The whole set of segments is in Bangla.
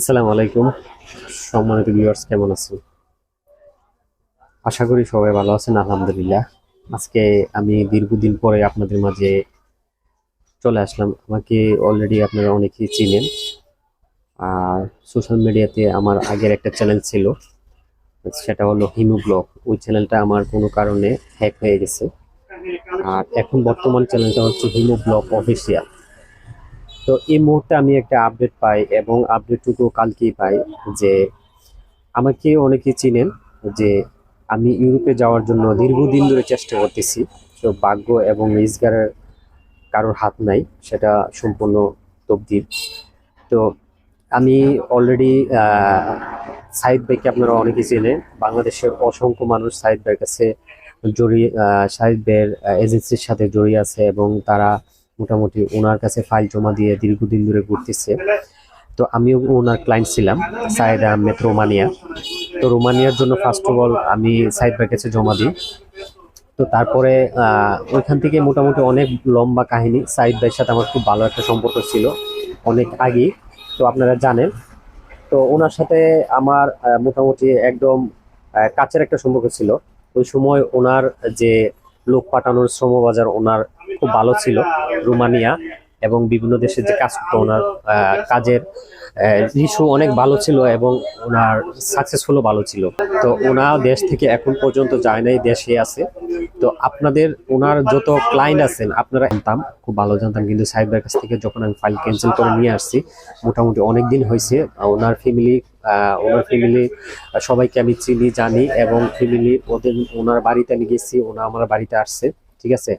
আসসালামু আলাইকুম। সম্মানিত ভিউয়ার্স কেমন আছেন? আশা করি সবাই ভালো আছেন, আলহামদুলিল্লাহ। আজকে আমি দীর্ঘদিন পরে আপনাদের মাঝে চলে আসলাম। আমাকে অলরেডি আপনারা অনেকেই চিনেন। আর সোশ্যাল মিডিয়াতে আমার আগের একটা চ্যানেল ছিল, সেটা হলো হিমু ব্লগ। ওই চ্যানেলটা আমার কোনো কারণে হ্যাক হয়ে গেছে। আর এখন বর্তমান চ্যানেলটা হচ্ছে হিমু ব্লগ অফিসিয়াল তো এই মুহূর্তে আমি একটা আপডেট পাই এবং আপডেটটুকু কালকেই পাই যে আমাকে অনেকেই চিনেন যে আমি ইউরোপে যাওয়ার জন্য দীর্ঘদিন ধরে চেষ্টা করতেছি। তো ভাগ্য এবং রোজগারের কারোর হাত নাই, সেটা সম্পূর্ণ তবদির তো আমি অলরেডি সাইদ ভাইকে আপনারা অনেকেই চেনেন। বাংলাদেশের অসংখ্য মানুষ সাইদ ভাইয়ের কাছে জড়িয়ে সাইদ ভাইয়ের এজেন্সির সাথে জড়িয়ে আছে এবং তারা মোটামুটি ওনার কাছে ফাইল জমা দিয়ে দীর্ঘদিন ধরে ঘুরতেছে। তো আমিও ওনার ক্লায়েন্ট ছিলাম সাইদ আহমেদ রোমানিয়া। তো রোমানিয়ার জন্য ফার্স্ট অফ অল আমি সাইদ ভাইয়ের কাছে জমা দিই। তো তারপরে ওইখান থেকে মোটামুটি অনেক লম্বা কাহিনী সাইদ ভাইয়ের সাথে আমার খুব ভালো একটা সম্পর্ক ছিল, অনেক আগেই। তো আপনারা জানেন। তো ওনার সাথে আমার মোটামুটি একদম কাছের একটা সম্পর্ক ছিল। ওই সময় ওনার যে লোক পাঠানোর শ্রমবাজার ওনার খুব ভালো ছিল। রোমানিয়া এবং বিভিন্ন দেশে যে কাজ করতো ওনার কাজের ইস্যু অনেক ভালো ছিল এবং ওনার সাকসেসফুলও ভালো ছিল। তো ওনার দেশ থেকে এখন পর্যন্ত যায় নাই, দেশে আছে। তো আপনাদের, ওনার যত ক্লায়েন্ট আছেন, আপনারা জানতাম, খুব ভালো জানতাম। কিন্তু সাহেবের কাছ থেকে যখন আমি ফাইল ক্যান্সেল করে নিয়ে আসছি, মোটামুটি অনেক দিন হয়েছে, ওনার ফ্যামিলি ওনার ফ্যামিলি সবাইকে আমি চিনি, জানি এবং ফ্যামিলি ওদের, ওনার বাড়িতে আমি গেছি, ওনা আমার বাড়িতে আসছে। ঠিক আছে?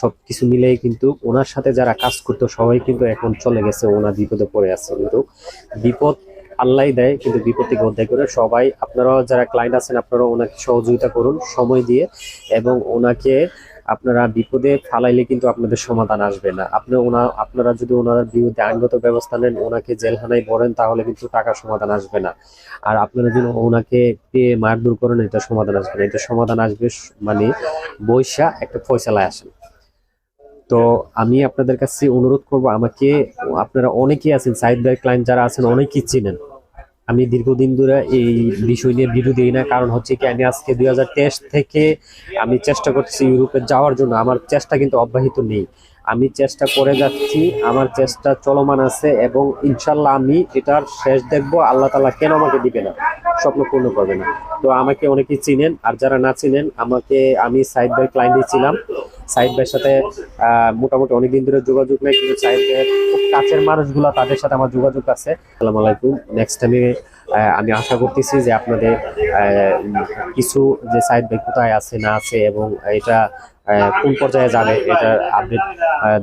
সব কিছু মিলেই কিন্তু ওনার সাথে যারা কাজ করতো, সবাই কিন্তু এখন চলে গেছে, ওনার বিপদে পড়ে আছে কিন্তু বিপদ আল্লাহ দেয়, কিন্তু বিপদ থেকে অধ্যায় করে সবাই, আপনারাও যারা ক্লায়েন্ট আছেন আপনারা ওনাকে সহযোগিতা করুন, সময় দিয়ে এবং ওনাকে আপনারা বিপদে ফালাইলে কিন্তু আপনাদের সমাধান আসবে না। আপনি ওনা, আপনারা যদি ওনার বিরুদ্ধে আইনগত ব্যবস্থা নেন, ওনাকে জেলখানায় বলেন তাহলে কিন্তু টাকা সমাধান আসবে না। আর আপনারা যদি ওনাকে পেয়ে মারধর করেন, এটা সমাধান আসবে না। এটা সমাধান আসবে মানে বৈশা একটা ফয়সালায় আসেন। তো আমি আপনাদের কাছে অনুরোধ করব, আমাকে, আপনারা অনেকেই আছেন সাইড বাই ক্লায়েন্ট যারা আছেন, অনেকেই চিনেন। আমি দীর্ঘদিন ধরে এই বিষয় নিয়ে ভিডিও দিই না, কারণ হচ্ছে কি আমি আজকে দু হাজার তেইশ থেকে আমি চেষ্টা করছি ইউরোপে যাওয়ার জন্য। আমার চেষ্টা কিন্তু অব্যাহত নেই। আমি চেষ্টা করে যাচ্ছি, আমার চেষ্টা চলমান আছে এবং ইনশাল্লাহ আমি এটার শেষ দেখব। আল্লাহ তালা কেন আমাকে দিবে না? স্বপ্ন পূর্ণ করবে না। তো আমাকে অনেকেই চিনেন, আর যারা না চিনেন, আমাকে আমি সাইড বাই ক্লায়েন্টই ছিলাম। সাইদ ভাইয়ের সাথে মোটামুটি অনেকদিন ধরে যোগাযোগ নেই, কিন্তু ভাইয়ের খুব কাছের মানুষগুলো তাদের সাথে আমার যোগাযোগ আছে। আসসালামু আলাইকুম। নেক্সট টাইমে আমি আশা করতেছি যে আপনাদের কিছু যে সাইড ভাই কোথায় আছে, না আছে, এবং এটা কোন পর্যায়ে যাবে এটা আপডেট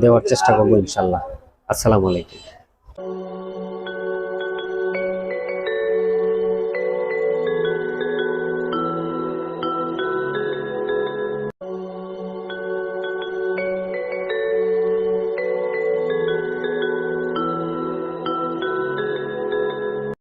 দেওয়ার চেষ্টা করব ইনশাল্লাহ। আসসালামু আলাইকুম।